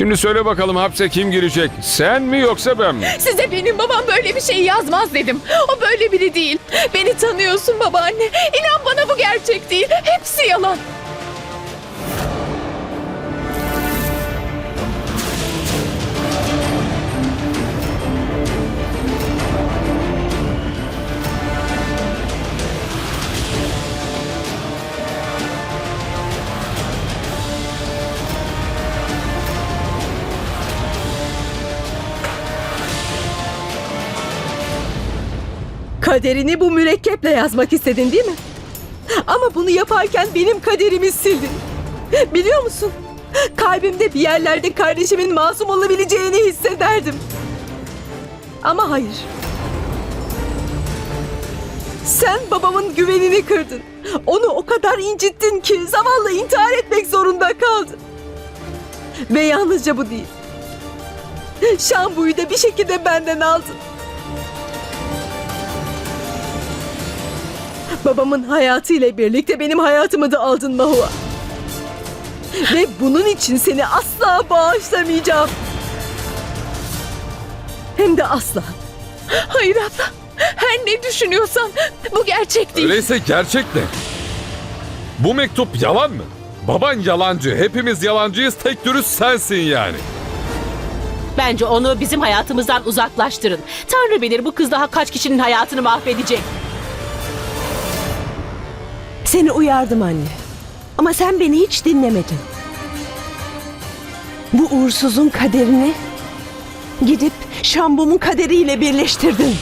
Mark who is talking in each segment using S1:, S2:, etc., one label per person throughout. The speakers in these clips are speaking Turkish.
S1: Şimdi söyle bakalım hapse kim girecek? Sen mi yoksa ben mi?
S2: Size benim babam böyle bir şey yazmaz dedim. O böyle biri değil. Beni tanıyorsun babaanne. İnan bana bu gerçek değil. Hepsi yalan.
S3: Kaderini bu mürekkeple yazmak istedin değil mi? Ama bunu yaparken benim kaderimi sildin. Biliyor musun? Kalbimde bir yerlerde kardeşimin masum olabileceğini hissederdim. Ama hayır. Sen babamın güvenini kırdın. Onu o kadar incittin ki zavallı intihar etmek zorunda kaldı. Ve yalnızca bu değil. Şambuyu da bir şekilde benden aldın. Babamın hayatıyla birlikte benim hayatımı da aldın Mahua. Ve bunun için seni asla bağışlamayacağım. Hem de asla.
S2: Hayır abla. Her ne düşünüyorsan bu gerçek değil.
S1: Öyleyse gerçek ne? Bu mektup yalan mı? Baban yalancı, hepimiz yalancıyız, tek dürüst sensin yani.
S4: Bence onu bizim hayatımızdan uzaklaştırın. Tanrı bilir bu kız daha kaç kişinin hayatını mahvedecek.
S3: Seni uyardım anne. Ama sen beni hiç dinlemedin. Bu uğursuzun kaderini gidip Şambom'un kaderiyle birleştirdin.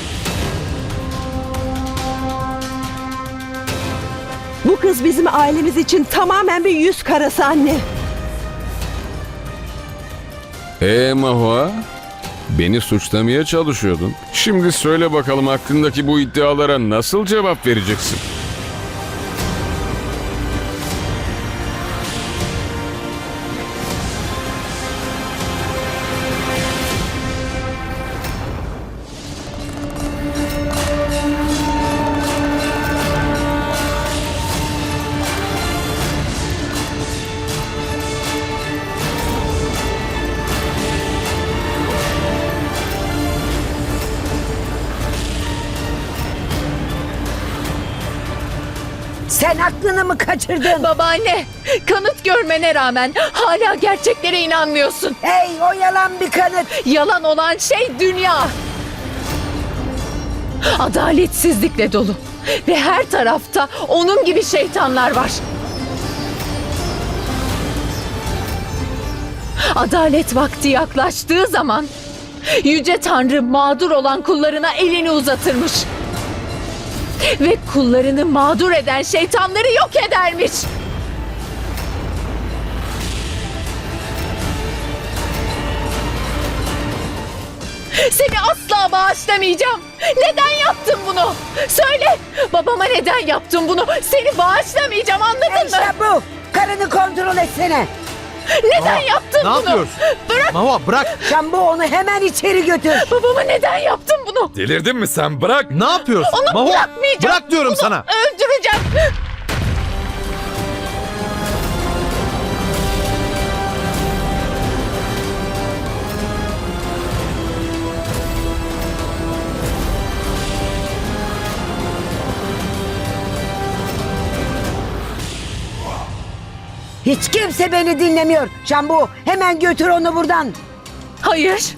S3: Bu kız bizim ailemiz için tamamen bir yüz karası anne.
S1: Ee Mahua? Beni suçlamaya çalışıyordun. Şimdi söyle bakalım hakkındaki bu iddialara nasıl cevap vereceksin?
S5: Sen aklını mı kaçırdın?
S2: Babaanne, kanıt görmene rağmen hala gerçeklere inanmıyorsun.
S5: Hey o yalan bir kanıt.
S2: Yalan olan şey dünya. Adaletsizlikle dolu. Ve her tarafta onun gibi şeytanlar var. Adalet vakti yaklaştığı zaman Yüce Tanrı mağdur olan kullarına elini uzatırmış. Ve kullarını mağdur eden şeytanları yok edermiş. Seni asla bağışlamayacağım. Neden yaptın bunu? Söyle. Babama neden yaptın bunu? Seni bağışlamayacağım anladın mı?
S5: Şabu karını kontrol etsene.
S2: Neden yaptın
S6: ne
S2: bunu?
S6: yapıyorsun?
S2: Bırak
S6: Mahva bırak.
S5: Şambu onu hemen içeri götür.
S2: babama neden yaptın bunu?
S1: Delirdin mi sen? Bırak!
S6: Ne yapıyorsun?
S2: Onu
S6: Mahva,
S2: bırakmayacağım.
S6: Bırak diyorum
S2: Onu
S6: sana.
S2: Öldüreceğim.
S5: Hiç kimse beni dinlemiyor. Şambu hemen götür onu buradan.
S2: Hayır.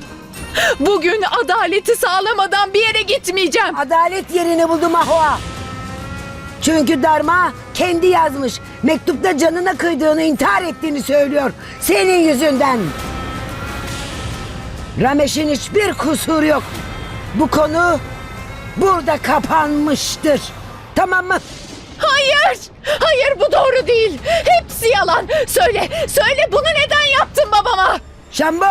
S2: Bugün adaleti sağlamadan bir yere gitmeyeceğim.
S5: Adalet yerini buldu Mahua. Çünkü Darma kendi yazmış. Mektupta canına kıydığını intihar ettiğini söylüyor. Senin yüzünden. Rameş'in hiçbir kusuru yok. Bu konu burada kapanmıştır. Tamam mı?
S2: Hayır. Hayır bu doğru değil. Hepsi yalan. Söyle. Söyle bunu neden yaptın babama?
S5: Şambu!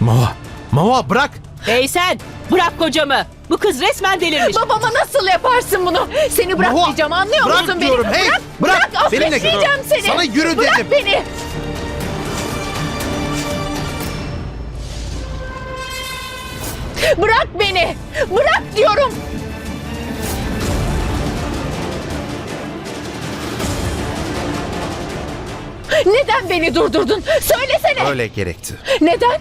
S6: Mahva, Mahva bırak.
S4: Hey sen bırak kocamı. Bu kız resmen delirmiş.
S2: Babama nasıl yaparsın bunu? Seni bırakmayacağım anlıyor
S6: bırak
S2: musun
S6: diyorum,
S2: beni?
S6: hey,
S2: bırak,
S6: bırak.
S2: bırak,
S6: Seninle gidiyorum.
S2: seni.
S6: Sana yürü
S2: bırak
S6: dedim.
S2: beni. Bırak beni. Bırak diyorum. Neden beni durdurdun? Söylesene.
S6: Öyle gerekti.
S2: Neden?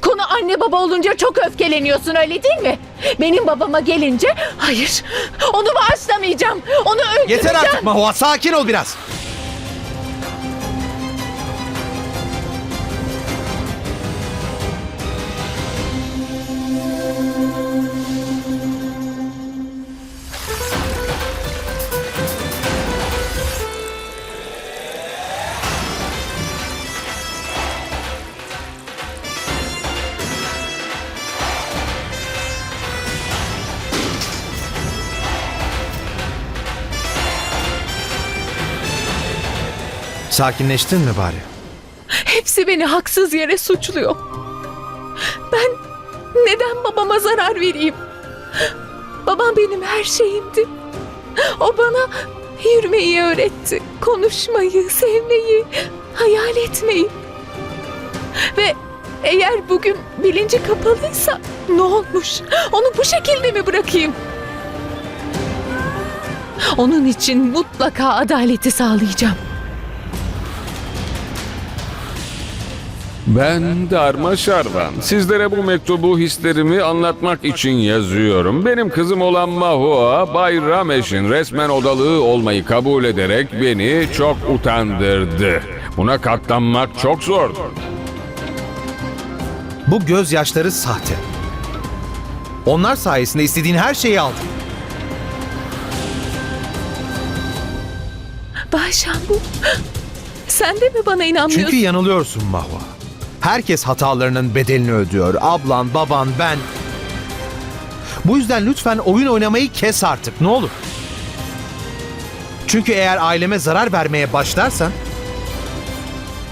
S2: Konu anne baba olunca çok öfkeleniyorsun öyle değil mi? Benim babama gelince hayır onu bağışlamayacağım. Onu öldüreceğim.
S6: Yeter artık Mahua sakin ol biraz. Sakinleştin mi bari?
S2: Hepsi beni haksız yere suçluyor. Ben neden babama zarar vereyim? Babam benim her şeyimdi. O bana yürümeyi öğretti. Konuşmayı, sevmeyi, hayal etmeyi. Ve eğer bugün bilinci kapalıysa ne olmuş? Onu bu şekilde mi bırakayım? Onun için mutlaka adaleti sağlayacağım.
S1: Ben Darma Şarvan. Sizlere bu mektubu hislerimi anlatmak için yazıyorum. Benim kızım olan Mahua, Bay Ramesh'in resmen odalığı olmayı kabul ederek beni çok utandırdı. Buna katlanmak çok zordu.
S6: Bu gözyaşları sahte. Onlar sayesinde istediğin her şeyi aldın.
S2: Bay Şambu, sen de mi bana inanmıyorsun?
S6: Çünkü yanılıyorsun Mahva. Herkes hatalarının bedelini ödüyor. Ablan, baban, ben. Bu yüzden lütfen oyun oynamayı kes artık ne olur. Çünkü eğer aileme zarar vermeye başlarsan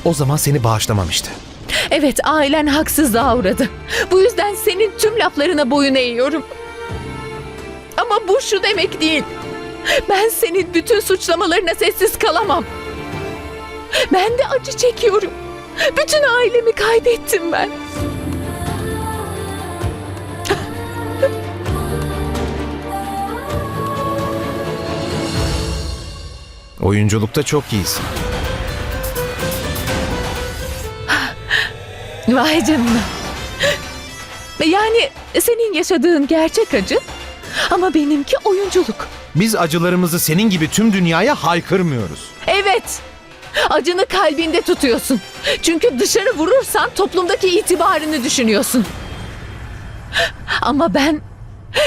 S6: o zaman seni bağışlamam işte.
S2: Evet, ailen haksızlığa uğradı. Bu yüzden senin tüm laflarına boyun eğiyorum. Ama bu şu demek değil. Ben senin bütün suçlamalarına sessiz kalamam. Ben de acı çekiyorum. Bütün ailemi kaybettim ben.
S6: Oyunculukta çok iyisin.
S2: Vay canına. Yani senin yaşadığın gerçek acı ama benimki oyunculuk.
S6: Biz acılarımızı senin gibi tüm dünyaya haykırmıyoruz.
S2: Evet. Acını kalbinde tutuyorsun. Çünkü dışarı vurursan toplumdaki itibarını düşünüyorsun. Ama ben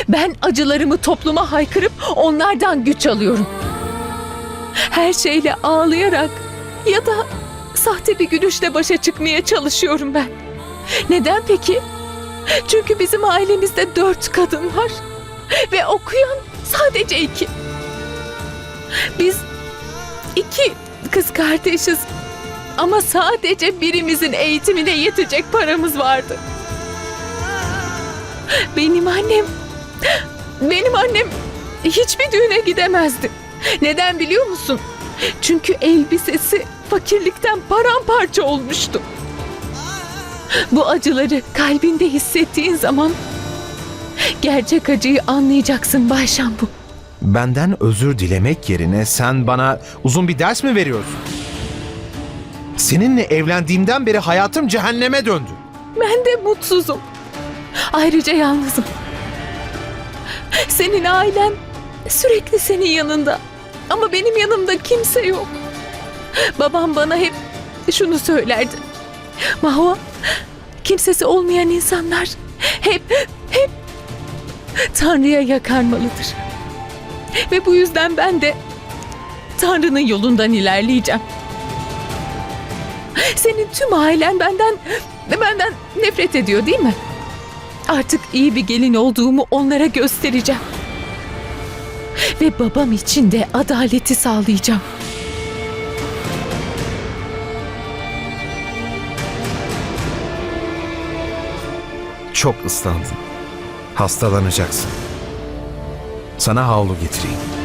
S2: ben acılarımı topluma haykırıp onlardan güç alıyorum. Her şeyle ağlayarak ya da sahte bir gülüşle başa çıkmaya çalışıyorum ben. Neden peki? Çünkü bizim ailemizde dört kadın var. Ve okuyan sadece iki. Biz iki kız kardeşiz. Ama sadece birimizin eğitimine yetecek paramız vardı. Benim annem, benim annem hiçbir düğüne gidemezdi. Neden biliyor musun? Çünkü elbisesi fakirlikten paramparça olmuştu. Bu acıları kalbinde hissettiğin zaman gerçek acıyı anlayacaksın Bay Şambu.
S6: Benden özür dilemek yerine sen bana uzun bir ders mi veriyorsun? Seninle evlendiğimden beri hayatım cehenneme döndü.
S2: Ben de mutsuzum. Ayrıca yalnızım. Senin ailen sürekli senin yanında. Ama benim yanımda kimse yok. Babam bana hep şunu söylerdi. Mahua, kimsesi olmayan insanlar hep, hep Tanrı'ya yakarmalıdır. Ve bu yüzden ben de Tanrı'nın yolundan ilerleyeceğim. Senin tüm ailen benden benden nefret ediyor değil mi? Artık iyi bir gelin olduğumu onlara göstereceğim. Ve babam için de adaleti sağlayacağım.
S6: Çok ıslandın. Hastalanacaksın. Sana havlu getireyim.